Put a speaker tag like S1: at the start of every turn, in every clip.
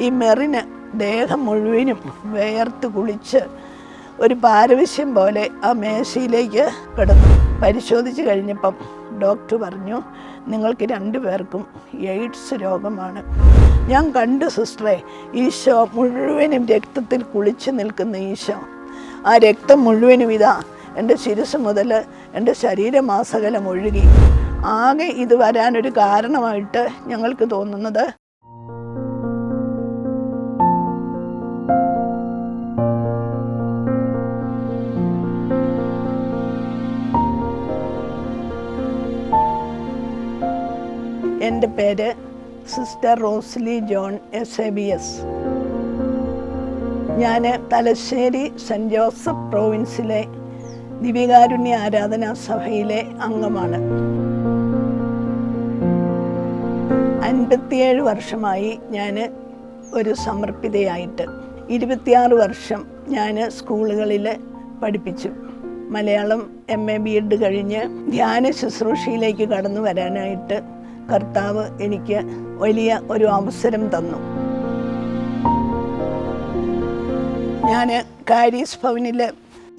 S1: ഈ മെറിന് ദേഹം മുഴുവനും വേർത്ത് കുളിച്ച് ഒരു പാരവശ്യം പോലെ ആ മേശയിലേക്ക് കിടന്നു. പരിശോധിച്ച് കഴിഞ്ഞപ്പം ഡോക്ടർ പറഞ്ഞു നിങ്ങൾക്ക് രണ്ടു പേർക്കും എയ്ഡ്സ് രോഗമാണ്. ഞാൻ കണ്ടു സിസ്റ്ററെ. ഈശോ മുഴുവനും രക്തത്തിൽ കുളിച്ച് നിൽക്കുന്ന ഈശോ. ആ രക്തം മുഴുവനും ഇതാ. എന്റെ ശിരസ് മുതൽ എന്റെ ശരീരമാസകലം ഒഴുകി. ആകെ ഇത് വരാനൊരു കാരണമായിട്ട് ഞങ്ങൾക്ക് തോന്നുന്നത് എന്റെ പേര് sister Rosily John S A B S. ഞാൻ തലശ്ശേരി സെന്റ് ജോസഫ് പ്രോവിൻസിലെ ദിവികാരുണ്യ ആരാധനാ സഭയിലെ അംഗമാണ്. അൻപത്തിയേഴ് വർഷമായി ഞാൻ ഒരു സമർപ്പിതയായിട്ട് ഇരുപത്തിയാറ് വർഷം ഞാൻ സ്കൂളുകളിൽ പഠിപ്പിച്ചു. Malayalam M A B Ed കഴിഞ്ഞ് ധ്യാന ശുശ്രൂഷയിലേക്ക് കടന്നു വരാനായിട്ട് കർത്താവ് എനിക്ക് വലിയ ഒരു അവസരം തന്നു. ഞാൻ കാരീസ് ഭവനിൽ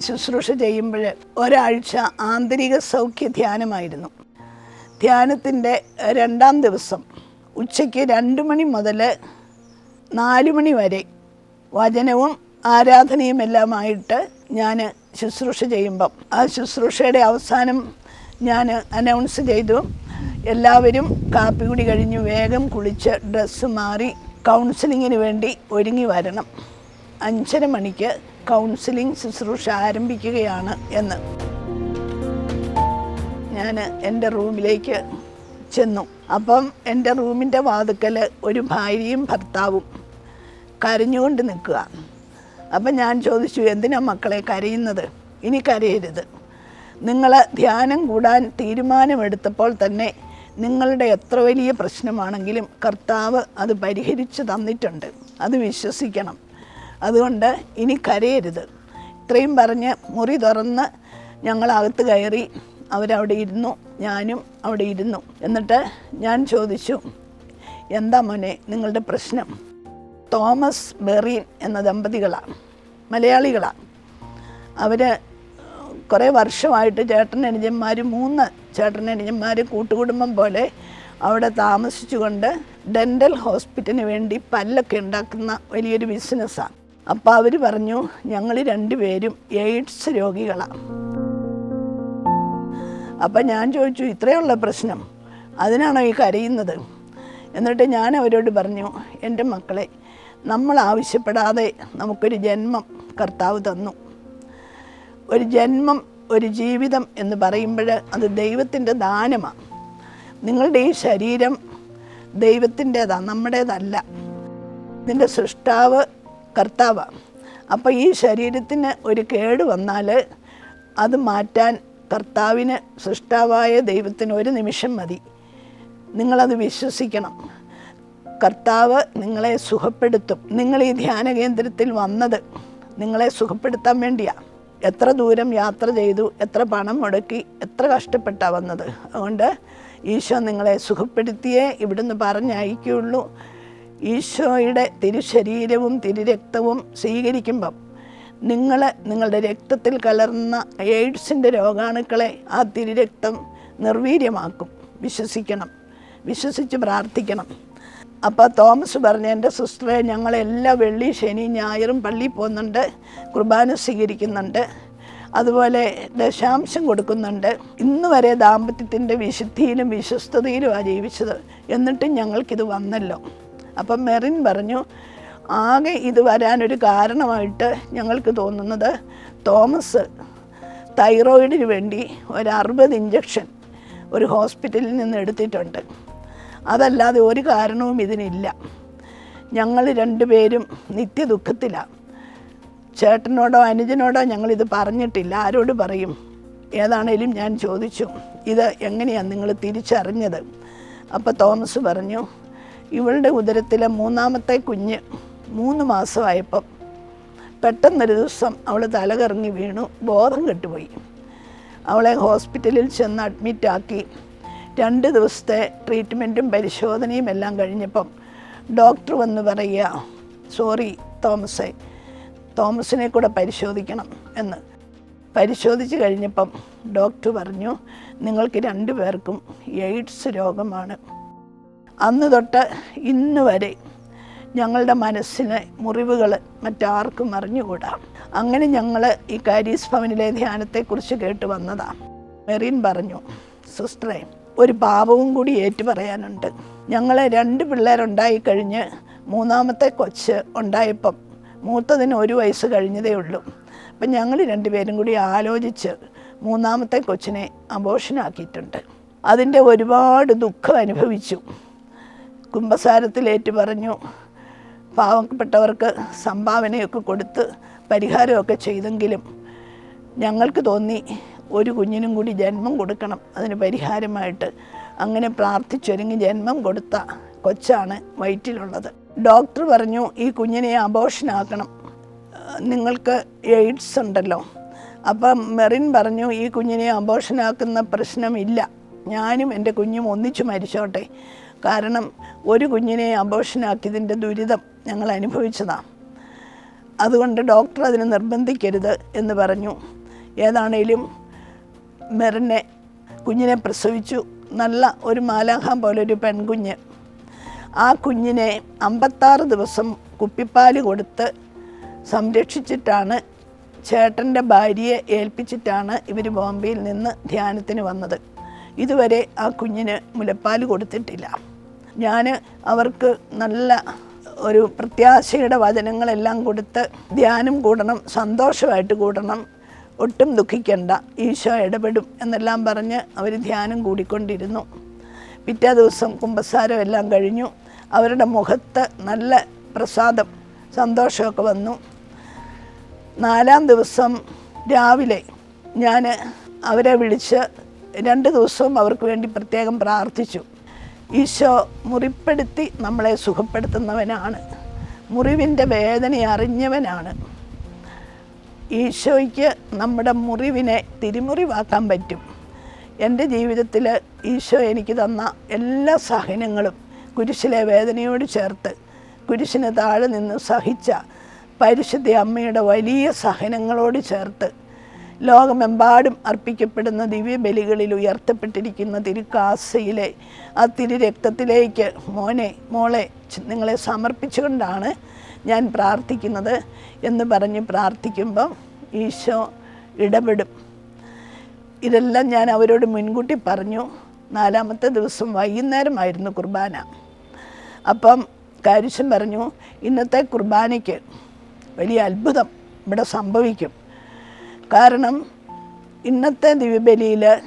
S1: ശുശ്രൂഷ ചെയ്യുമ്പോൾ ഒരാഴ്ച ആന്തരിക സൗഖ്യ ധ്യാനമായിരുന്നു. ധ്യാനത്തിന്റെ രണ്ടാം ദിവസം ഉച്ചയ്ക്ക് രണ്ട് മണി മുതൽ നാല് മണി വരെ വചനവും ആരാധനയും എല്ലാമായിട്ട് ഞാൻ ശുശ്രൂഷ ചെയ്യുമ്പം ആ ശുശ്രൂഷയുടെ അവസാനം ഞാൻ അനൗൺസ് ചെയ്തു. എല്ലാവരും കാപ്പി കുടി കഴിഞ്ഞ് വേഗം കുളിച്ച് ഡ്രസ്സ് മാറി കൗൺസിലിങ്ങിന് വേണ്ടി ഒരുങ്ങി വരണം. അഞ്ചര മണിക്ക് കൗൺസിലിംഗ് ശുശ്രൂഷ ആരംഭിക്കുകയാണ് എന്ന്. ഞാൻ എന്റെ റൂമിലേക്ക് ചെന്നു. അപ്പം എന്റെ റൂമിന്റെ വാതുക്കൽ ഒരു ഭാര്യയും ഭർത്താവും കരഞ്ഞുകൊണ്ട് നിൽക്കുക. അപ്പം ഞാൻ ചോദിച്ചു എന്തിനാ മക്കളെ കരയുന്നത്? ഇനി കരയരുത്. നിങ്ങൾ ധ്യാനം കൂടാൻ തീരുമാനമെടുത്തപ്പോൾ തന്നെ നിങ്ങളുടെ എത്ര വലിയ പ്രശ്നമാണെങ്കിലും കർത്താവ് അത് പരിഹരിച്ച് തന്നിട്ടുണ്ട്. അത് വിശ്വസിക്കണം. അതുകൊണ്ട് ഇനി കരയരുത്. ഇത്രയും പറഞ്ഞ് മുറി തുറന്ന് ഞങ്ങളകത്ത് കയറി അവരവിടെ ഇരുന്നു ഞാനും അവിടെ ഇരുന്നു. എന്നിട്ട് ഞാൻ ചോദിച്ചു എന്താ മോനെ നിങ്ങളുടെ പ്രശ്നം? തോമസ് ബെറീൻ എന്ന ദമ്പതികളാണ് മലയാളികളാണ് അവർ കുറേ വർഷമായിട്ട് ചേട്ടൻ അനുജന്മാർ മൂന്ന് ചേട്ടനനുജന്മാർ കൂട്ടുകുടുംബം പോലെ അവിടെ താമസിച്ചുകൊണ്ട് ഡെന്റൽ ഹോസ്പിറ്റലിന് വേണ്ടി പല്ലൊക്കെ ഉണ്ടാക്കുന്ന വലിയൊരു ബിസിനസ്സാണ് അപ്പോൾ അവർ പറഞ്ഞു ഞങ്ങൾ രണ്ടുപേരും എയ്ഡ്സ് രോഗികളാണ് അപ്പം ഞാൻ ചോദിച്ചു ഇത്രയുള്ള പ്രശ്നം അതിനാണോ ഈ കരയുന്നത്? എന്നിട്ട് ഞാൻ അവരോട് പറഞ്ഞു എന്റെ മക്കളെ നമ്മൾ ആവശ്യപ്പെടാതെ നമുക്കൊരു ജന്മം കർത്താവ് തന്നു. ഒരു ജന്മം ഒരു ജീവിതം എന്ന് പറയുമ്പോൾ അത് ദൈവത്തിന്റെ ദാനമാണ്. നിങ്ങളുടെ ഈ ശരീരം ദൈവത്തിന്റെതാണ് നമ്മുടേതല്ല. ഇതിന്റെ സൃഷ്ടാവ് കർത്താവാണ് അപ്പോൾ ഈ ശരീരത്തിന് ഒരു കേട് വന്നാൽ അത് മാറ്റാൻ കർത്താവിന് സൃഷ്ടാവായ ദൈവത്തിന് ഒരു നിമിഷം മതി. നിങ്ങളത് വിശ്വസിക്കണം. കർത്താവ് നിങ്ങളെ സുഖപ്പെടുത്തും. നിങ്ങൾ ഈ ധ്യാന കേന്ദ്രത്തിൽ വന്നത് നിങ്ങളെ സുഖപ്പെടുത്താൻ വേണ്ടിയാണ് എത്ര ദൂരം യാത്ര ചെയ്തു എത്ര പണം മുടക്കി എത്ര കഷ്ടപ്പെട്ടാണ് വന്നത്. അതുകൊണ്ട് ഈശോ നിങ്ങളെ സുഖപ്പെടുത്തിയേ ഇവിടുന്ന് പറഞ്ഞയക്കുള്ളൂ ഈശോയുടെ തിരുശരീരവും തിരുരക്തവും സ്വീകരിക്കുമ്പം നിങ്ങൾ നിങ്ങളുടെ രക്തത്തിൽ കലർന്ന എയ്ഡ്സിന്റെ രോഗാണുക്കളെ ആ തിരുരക്തം നിർവീര്യമാക്കും. വിശ്വസിക്കണം. വിശ്വസിച്ച് പ്രാർത്ഥിക്കണം. അപ്പോൾ തോമസ് പറഞ്ഞു എന്റെ സിസ്റ്ററെ ഞങ്ങളെല്ലാ വെള്ളി ശനി ഞായറും പള്ളി പോകുന്നുണ്ട് കുർബാന സ്വീകരിക്കുന്നുണ്ട്. അതുപോലെ ദശാംശം കൊടുക്കുന്നുണ്ട്. ഇന്ന് വരെ ദാമ്പത്യത്തിന്റെ വിശുദ്ധിയിലും വിശ്വസ്തതയിലുമാണ് ജീവിച്ചത്. എന്നിട്ടും ഞങ്ങൾക്കിത് വന്നല്ലോ. അപ്പം മെറിൻ പറഞ്ഞു ആകെ ഇത് വരാനൊരു കാരണമായിട്ട് ഞങ്ങൾക്ക് തോന്നുന്നത് തോമസ് തൈറോയിഡിന് വേണ്ടി ഒരു അറുപത് ഇഞ്ചക്ഷൻ ഒരു ഹോസ്പിറ്റലിൽ നിന്ന് എടുത്തിട്ടുണ്ട്. അതല്ലാതെ ഒരു കാരണവും ഇതിനില്ല. ഞങ്ങൾ രണ്ടുപേരും നിത്യദുഃഖത്തിലാണ് ചേട്ടനോടോ അനുജനോടോ ഞങ്ങളിത് പറഞ്ഞിട്ടില്ല. ആരോട് പറയും? ഏതാണേലും ഞാൻ ചോദിച്ചു. ഇത് എങ്ങനെയാണ് നിങ്ങൾ തിരിച്ചറിഞ്ഞത്? അപ്പോൾ തോമസ് പറഞ്ഞു ഇവളുടെ ഉദരത്തിലെ മൂന്നാമത്തെ കുഞ്ഞ് മൂന്ന് മാസമായപ്പം പെട്ടെന്നൊരു ദിവസം അവൾ തലകറങ്ങി വീണു. ബോധം കെട്ടുപോയി. അവളെ ഹോസ്പിറ്റലിൽ ചെന്ന് അഡ്മിറ്റാക്കി. രണ്ട് ദിവസത്തെ ട്രീറ്റ്മെന്റും പരിശോധനയും എല്ലാം കഴിഞ്ഞപ്പം ഡോക്ടർ വന്ന് പറയുക സോറി തോമസേ തോമസിനെ കൂടെ പരിശോധിക്കണം എന്ന്. പരിശോധിച്ച് കഴിഞ്ഞപ്പം ഡോക്ടർ പറഞ്ഞു നിങ്ങൾക്ക് രണ്ടു പേർക്കും എയ്ഡ്സ് രോഗമാണ്. അന്ന് തൊട്ട് ഇന്ന് വരെ ഞങ്ങളുടെ മനസ്സിനെ മുറിവുകൾ മറ്റാർക്കും അറിഞ്ഞുകൂടാ. അങ്ങനെ ഞങ്ങൾ ഈ കാരീസ് ഭവനിലെ ധ്യാനത്തെക്കുറിച്ച് കേട്ട് വന്നതാണ് മെറിൻ പറഞ്ഞു സിസ്റ്ററെ ഒരു പാപവും കൂടി ഏറ്റു പറയാനുണ്ട്. ഞങ്ങൾ രണ്ട് പിള്ളേരുണ്ടായി കഴിഞ്ഞ് മൂന്നാമത്തെ കൊച്ച് ഉണ്ടായപ്പം മൂത്തതിന് ഒരു വയസ്സ് കഴിഞ്ഞതേ ഉള്ളൂ. അപ്പം ഞങ്ങൾ രണ്ടുപേരും കൂടി ആലോചിച്ച് മൂന്നാമത്തെ കൊച്ചിനെ അബോഷനാക്കിയിട്ടുണ്ട് അതിന്റെ ഒരുപാട് ദുഃഖം അനുഭവിച്ചു. കുംഭസാരത്തിലേറ്റു പറഞ്ഞു പാവപ്പെട്ടവർക്ക് സംഭാവനയൊക്കെ കൊടുത്ത് പരിഹാരമൊക്കെ ചെയ്തെങ്കിലും ഞങ്ങൾക്ക് തോന്നി ഒരു കുഞ്ഞിനും കൂടി ജന്മം കൊടുക്കണം. അതിന് പരിഹാരമായിട്ട് അങ്ങനെ പ്രാർത്ഥിച്ചൊരുങ്ങി ജന്മം കൊടുത്ത കൊച്ചാണ് വയറ്റിലുള്ളത്. ഡോക്ടർ പറഞ്ഞു ഈ കുഞ്ഞിനെ അബോഷനാക്കണം നിങ്ങൾക്ക് എയ്ഡ്സ് ഉണ്ടല്ലോ. അപ്പം മെറിൻ പറഞ്ഞു ഈ കുഞ്ഞിനെ അബോഷനാക്കുന്ന പ്രശ്നമില്ല ഞാനും എന്റെ കുഞ്ഞും ഒന്നിച്ചു മരിച്ചോട്ടെ. കാരണം ഒരു കുഞ്ഞിനെ അബോഷനാക്കിയതിന്റെ ദുരിതം ഞങ്ങൾ അനുഭവിച്ചതാണ് അതുകൊണ്ട് ഡോക്ടർ അതിനെ നിർബന്ധിക്കരുത് എന്ന് പറഞ്ഞു. ഏതാണേലും മെറിനെ കുഞ്ഞിനെ പ്രസവിച്ചു. നല്ല ഒരു മാലാഹാം പോലെ ഒരു പെൺകുഞ്ഞ്. ആ കുഞ്ഞിനെ അമ്പത്താറ് ദിവസം കുപ്പിപ്പാൽ കൊടുത്ത് സംരക്ഷിച്ചിട്ടാണ് ചേട്ടന്റെ ഭാര്യയെ ഏൽപ്പിച്ചിട്ടാണ് ഇവർ ബോംബെയിൽ നിന്ന് ധ്യാനത്തിന് വന്നത്. ഇതുവരെ ആ കുഞ്ഞിന് മുലപ്പാൽ കൊടുത്തിട്ടില്ല. ഞാൻ അവർക്ക് നല്ല ഒരു പ്രത്യാശയുടെ വചനങ്ങളെല്ലാം കൊടുത്ത് ധ്യാനം കൂടണം സന്തോഷമായിട്ട് കൂടണം. ഒട്ടും ദുഃഖിക്കണ്ട. ഈശോ ഇടപെടും എന്നെല്ലാം പറഞ്ഞ് അവർ ധ്യാനം കൂടിക്കൊണ്ടിരുന്നു. പിറ്റേ ദിവസം കുമ്പസാരം എല്ലാം കഴിഞ്ഞു. അവരുടെ മുഖത്ത് നല്ല പ്രസാദം സന്തോഷമൊക്കെ വന്നു. നാലാം ദിവസം രാവിലെ ഞാൻ അവരെ വിളിച്ച് രണ്ട് ദിവസവും അവർക്ക് വേണ്ടി പ്രത്യേകം പ്രാർത്ഥിച്ചു. ഈശോ മുറിപ്പെടുത്തി നമ്മളെ സുഖപ്പെടുത്തുന്നവനാണ്. മുറിവിന്റെ വേദന അറിഞ്ഞവനാണ് ഈശോയ്ക്ക് നമ്മുടെ മുറിവിനെ തിരിമുറിവാക്കാൻ പറ്റും. എന്റെ ജീവിതത്തിൽ ഈശോ എനിക്ക് തന്ന എല്ലാ സഹനങ്ങളും കുരിശിലെ വേദനയോട് ചേർത്ത് കുരിശിന് താഴെ നിന്ന് സഹിച്ച പരിശുദ്ധ അമ്മയുടെ വലിയ സഹനങ്ങളോട് ചേർത്ത് ലോകമെമ്പാടും അർപ്പിക്കപ്പെടുന്ന ദിവ്യബലികളിൽ ഉയർത്തപ്പെട്ടിരിക്കുന്ന തിരുക്കാസയിലെ ആ തിരുരക്തത്തിലേക്ക് മോനെ മോളെ നിങ്ങളെ സമർപ്പിച്ചുകൊണ്ടാണ് ഞാൻ പ്രാർത്ഥിക്കുന്നത് എന്ന് പറഞ്ഞ് പ്രാർത്ഥിക്കുമ്പം ഈശോ ഇടപെടും. ഇതെല്ലാം ഞാൻ അവരോട് മുൻകൂട്ടി പറഞ്ഞു. നാലാമത്തെ ദിവസം വൈകുന്നേരമായിരുന്നു കുർബാന. അപ്പം കാരുശൻ പറഞ്ഞു ഇന്നത്തെ കുർബാനയ്ക്ക് വലിയ അത്ഭുതം ഇവിടെ സംഭവിക്കും. കാരണം ഇന്നത്തെ ദിവ്യബലിയിൽ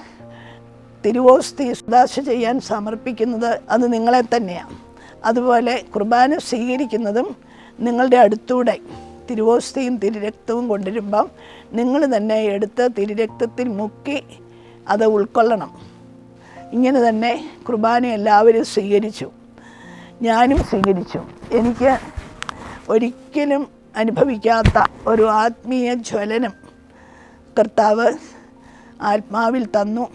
S1: തിരുവോസ്തി സുദാശ ചെയ്യാൻ സമർപ്പിക്കുന്നത് അത് നിങ്ങളെ തന്നെയാണ്. അതുപോലെ കുർബാന സ്വീകരിക്കുന്നതും നിങ്ങളുടെ അടുത്തൂടെ തിരുവോസ്തയും തിരുരക്തവും കൊണ്ടുവരുമ്പം നിങ്ങൾ തന്നെ എടുത്ത് തിരുരക്തത്തിൽ മുക്കി അത് ഉൾക്കൊള്ളണം. ഇങ്ങനെ തന്നെ കുർബാന എല്ലാവരും സ്വീകരിച്ചു. ഞാനും സ്വീകരിച്ചു. എനിക്ക് ഒരിക്കലും അനുഭവിക്കാത്ത ഒരു ആത്മീയ ജ്വലനം കർത്താവ് ആത്മാവിൽ തന്നു.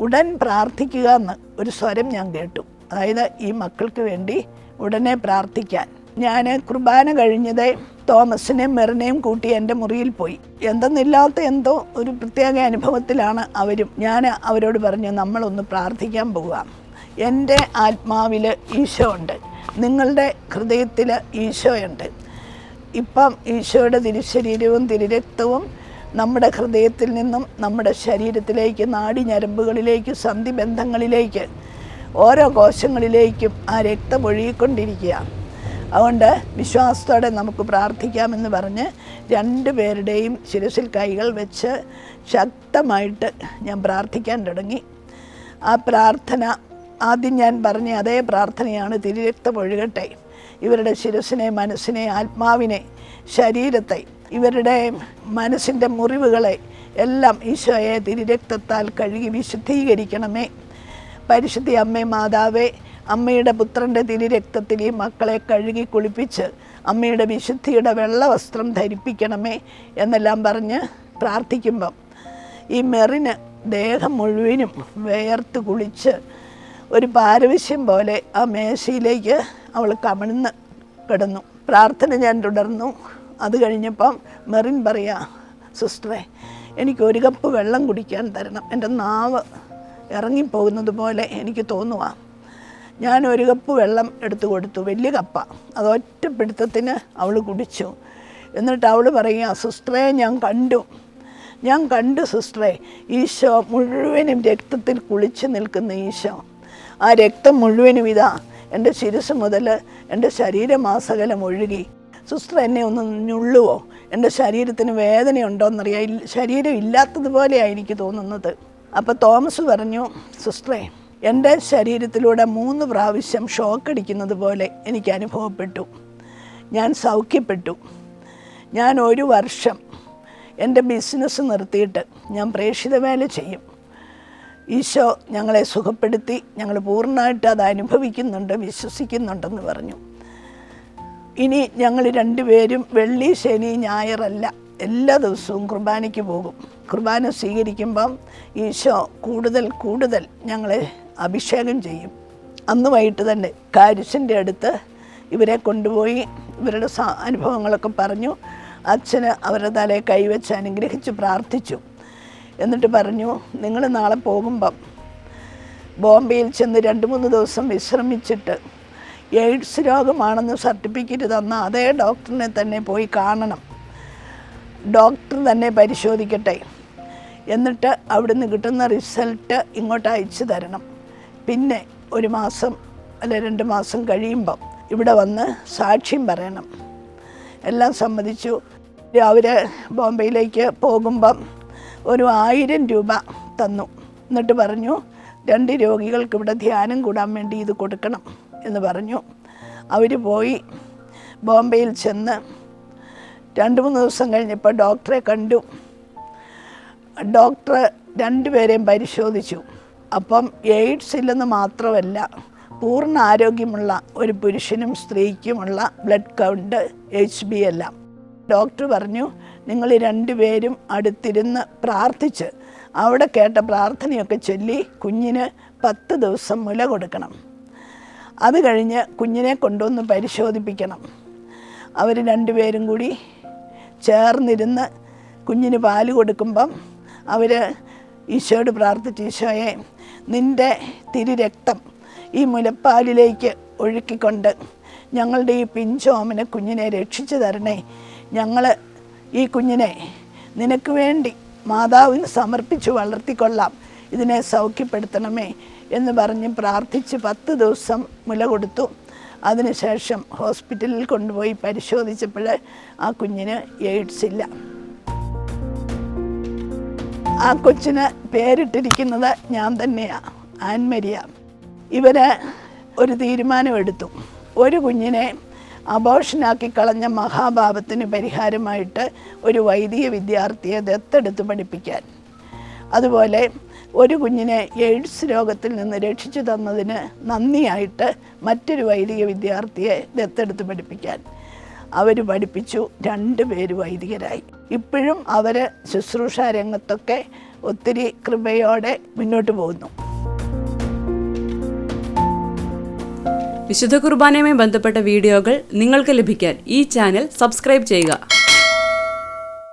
S1: ഉടൻ പ്രാർത്ഥിക്കുക എന്ന് ഒരു സ്വരം ഞാൻ കേട്ടു. അതായത് ഈ മക്കൾക്ക് വേണ്ടി ഉടനെ പ്രാർത്ഥിക്കാൻ. ഞാൻ കുർബാന കഴിഞ്ഞത് തോമസിനെയും മെറിനെയും കൂട്ടി എന്റെ മുറിയിൽ പോയി. എന്തെന്നില്ലാത്ത എന്തോ ഒരു പ്രത്യേക അനുഭവത്തിലാണ് അവരും. ഞാൻ അവരോട് പറഞ്ഞു നമ്മളൊന്ന് പ്രാർത്ഥിക്കാൻ പോവുക എന്റെ ആത്മാവിൽ ഈശോ ഉണ്ട് നിങ്ങളുടെ ഹൃദയത്തിൽ ഈശോയുണ്ട്. ഇപ്പം ഈശോയുടെ തിരുശരീരവും തിരുരക്തവും നമ്മുടെ ഹൃദയത്തിൽ നിന്നും നമ്മുടെ ശരീരത്തിലേക്ക് നാടി ഞരമ്പുകളിലേക്ക് സന്ധിബന്ധങ്ങളിലേക്ക് ഓരോ കോശങ്ങളിലേക്കും ആ രക്തം ഒഴുകിക്കൊണ്ടിരിക്കുക അതുകൊണ്ട് വിശ്വാസത്തോടെ നമുക്ക് പ്രാർത്ഥിക്കാമെന്ന് പറഞ്ഞ് രണ്ട് പേരുടെയും ശിരസിൽ കൈകൾ വെച്ച് ശക്തമായിട്ട് ഞാൻ പ്രാർത്ഥിക്കാൻ തുടങ്ങി. ആ പ്രാർത്ഥന ആദ്യം ഞാൻ പറഞ്ഞ അതേ പ്രാർത്ഥനയാണ് തിരുരക്തം ഒഴുകട്ടെ. ഇവരുടെ ശിരസിനെ മനസ്സിനെ ആത്മാവിനെ ശരീരത്തെ ഇവരുടെ മനസ്സിന്റെ മുറിവുകളെ എല്ലാം ഈശോയെ തിരുരക്തത്താൽ കഴുകി വിശുദ്ധീകരിക്കണമേ. പരിശുദ്ധി അമ്മേ മാതാവേ അമ്മയുടെ പുത്രന്റെ തിരിരക്തത്തിൽ ഈ മക്കളെ കഴുകി കുളിപ്പിച്ച് അമ്മയുടെ വിശുദ്ധിയുടെ വെള്ള വസ്ത്രം ധരിപ്പിക്കണമേ എന്നെല്ലാം പറഞ്ഞ് പ്രാർത്ഥിക്കുമ്പം ഈ മെറിന് ദേഹം മുഴുവനും വേർത്ത് കുളിച്ച് ഒരു പാരവശ്യം പോലെ ആ മേശയിലേക്ക് അവൾ കമിഴ്ന്ന് കിടന്നു. പ്രാർത്ഥന ഞാൻ തുടർന്നു. അത് കഴിഞ്ഞപ്പം മെറിൻ പറയാ സിസ്റ്ററെ എനിക്ക് ഒരു കപ്പ് വെള്ളം കുടിക്കാൻ തരണം. എന്റെ നാവ് ഇറങ്ങിപ്പോകുന്നത് പോലെ എനിക്ക് തോന്നുക ഞാൻ ഒരു കപ്പ് വെള്ളം എടുത്തു കൊടുത്തു. വലിയ കപ്പ. അത് ഒറ്റ പിടുത്തത്തിന് അവൾ കുടിച്ചു. എന്നിട്ട് അവൾ പറയുക സിസ്റ്ററെ ഞാൻ കണ്ടു. ഞാൻ കണ്ടു സിസ്റ്ററെ. ഈശോ മുഴുവനും രക്തത്തിൽ കുളിച്ച് നിൽക്കുന്ന ഈശോ. ആ രക്തം മുഴുവനും ഇതാ. എന്റെ ശിരസ് മുതൽ എന്റെ ശരീരമാസകലം ഒഴുകി. സിസ്റ്റർ എന്നെ ഒന്ന് ഞുള്ളുവോ? എന്റെ ശരീരത്തിന് വേദനയുണ്ടോയെന്നറിയാം ശരീരം ഇല്ലാത്തതുപോലെയാണ് എനിക്ക് തോന്നുന്നത്. അപ്പോൾ തോമസ് പറഞ്ഞു സിസ്റ്ററെ എന്റെ ശരീരത്തിലൂടെ മൂന്ന് പ്രാവശ്യം ഷോക്ക് അടിക്കുന്നത് പോലെ എനിക്ക് അനുഭവപ്പെട്ടു. ഞാൻ സൗഖ്യപ്പെട്ടു. ഞാൻ ഒരു വർഷം എന്റെ ബിസിനസ് നിർത്തിയിട്ട് ഞാൻ പ്രേക്ഷിത വേല ചെയ്യും. ഈശോ ഞങ്ങളെ സുഖപ്പെടുത്തി ഞങ്ങൾ പൂർണമായിട്ട് അത് അനുഭവിക്കുന്നുണ്ട് വിശ്വസിക്കുന്നുണ്ടെന്ന് പറഞ്ഞു. ഇനി ഞങ്ങൾ രണ്ടുപേരും വെള്ളി ശനി ഞായറല്ല എല്ലാ ദിവസവും കുർബാനയ്ക്ക് പോകും. കുർബാന സ്വീകരിക്കുമ്പം ഈശോ കൂടുതൽ കൂടുതൽ ഞങ്ങളെ അഭിഷേകം ചെയ്യും. അന്ന് വൈകിട്ട് തന്നെ കാരിശന്റെ അടുത്ത് ഇവരെ കൊണ്ടുപോയി ഇവരുടെ അനുഭവങ്ങളൊക്കെ പറഞ്ഞു. അച്ഛന് അവരുടെ തലയെ കൈവച്ച് അനുഗ്രഹിച്ച് പ്രാർത്ഥിച്ചു. എന്നിട്ട് പറഞ്ഞു നിങ്ങൾ നാളെ പോകുമ്പം ബോംബെയിൽ ചെന്ന് രണ്ട് മൂന്ന് ദിവസം വിശ്രമിച്ചിട്ട് എയ്ഡ്സ് രോഗമാണെന്ന് സർട്ടിഫിക്കറ്റ് തന്ന അതേ ഡോക്ടറിനെ തന്നെ പോയി കാണണം. ഡോക്ടർ തന്നെ പരിശോധിക്കട്ടെ. എന്നിട്ട് അവിടുന്ന് കിട്ടുന്ന റിസൾട്ട് ഇങ്ങോട്ട് അയച്ചു തരണം. പിന്നെ ഒരു മാസം അല്ലെ രണ്ട് മാസം കഴിയുമ്പം ഇവിടെ വന്ന് സാക്ഷ്യം പറയണം. എല്ലാം സമ്മതിച്ചു. അവർ ബോംബെയിലേക്ക് പോകുമ്പം ഒരു ആയിരം രൂപ തന്നു. എന്നിട്ട് പറഞ്ഞു രണ്ട് രോഗികൾക്ക് ഇവിടെ ധ്യാനം കൂടാൻ വേണ്ടി ഇത് കൊടുക്കണം എന്ന് പറഞ്ഞു. അവർ പോയി ബോംബെയിൽ ചെന്ന് രണ്ട് മൂന്ന് ദിവസം കഴിഞ്ഞപ്പോൾ ഡോക്ടറെ കണ്ടു. ഡോക്ടർ രണ്ടുപേരെയും പരിശോധിച്ചു. അപ്പം എയ്ഡ്സ് ഇല്ലെന്ന് മാത്രമല്ല പൂർണ ആരോഗ്യമുള്ള ഒരു പുരുഷനും സ്ത്രീക്കുമുള്ള ബ്ലഡ് കൗണ്ട് എച്ച് ബി എല്ലാം. ഡോക്ടർ പറഞ്ഞു നിങ്ങൾ രണ്ടുപേരും അടുത്തിരുന്ന് പ്രാർത്ഥിച്ച് അവിടെ കേട്ട പ്രാർത്ഥനയൊക്കെ ചൊല്ലി കുഞ്ഞിന് പത്ത് ദിവസം മുല കൊടുക്കണം. അത് കഴിഞ്ഞ് കുഞ്ഞിനെ കൊണ്ടുവന്ന് പരിശോധിപ്പിക്കണം. അവർ രണ്ടുപേരും കൂടി ചേർന്നിരുന്ന് കുഞ്ഞിന് പാൽ കൊടുക്കുമ്പം അവർ ഈശോയോട് പ്രാർത്ഥിച്ച് ഈശോയെ നിന്റെ തിരുരക്തം ഈ മുലപ്പാലിലേക്ക് ഒഴുക്കിക്കൊണ്ട് ഞങ്ങളുടെ ഈ പിഞ്ചോമന കുഞ്ഞിനെ രക്ഷിച്ചു തരണേ. ഞങ്ങൾ ഈ കുഞ്ഞിനെ നിനക്ക് വേണ്ടി മാതാവിന് സമർപ്പിച്ച് വളർത്തിക്കൊള്ളാം. ഇതിനെ സൗഖ്യപ്പെടുത്തണമേ എന്ന് പറഞ്ഞ് പ്രാർത്ഥിച്ച് പത്ത് ദിവസം മുല കൊടുത്തു. അതിനുശേഷം ഹോസ്പിറ്റലിൽ കൊണ്ടുപോയി പരിശോധിച്ചപ്പോൾ ആ കുഞ്ഞിന് എയ്ഡ്സ് ഇല്ല. ആ കൊച്ചിന് പേരിട്ടിരിക്കുന്നത് ഞാൻ തന്നെയാണ് ആൻമരിയ ഇവർ ഒരു തീരുമാനമെടുത്തു. ഒരു കുഞ്ഞിനെ അബോഷനാക്കി കളഞ്ഞ മഹാഭാവത്തിന് പരിഹാരമായിട്ട് ഒരു വൈദിക വിദ്യാർത്ഥിയെ ദത്തെടുത്ത് പഠിപ്പിക്കാൻ. അതുപോലെ ഒരു കുഞ്ഞിനെ എയ്ഡ്സ് രോഗത്തിൽ നിന്ന് രക്ഷിച്ചു തന്നതിന് നന്ദിയായിട്ട് മറ്റൊരു വൈദിക വിദ്യാർത്ഥിയെ ദത്തെടുത്ത് പഠിപ്പിക്കാൻ. അവർ പഠിപ്പിച്ചു. രണ്ട് പേര് വൈദികരായി. ഇപ്പോഴും അവർ ശുശ്രൂഷ രംഗത്തൊക്കെ ഒത്തിരി കൃപയോടെ മുന്നോട്ട് പോകുന്നു.
S2: വിശുദ്ധ കുർബാനയുമായി ബന്ധപ്പെട്ട വീഡിയോകൾ നിങ്ങൾക്ക് ലഭിക്കാൻ ഈ ചാനൽ സബ്സ്ക്രൈബ് ചെയ്യുക.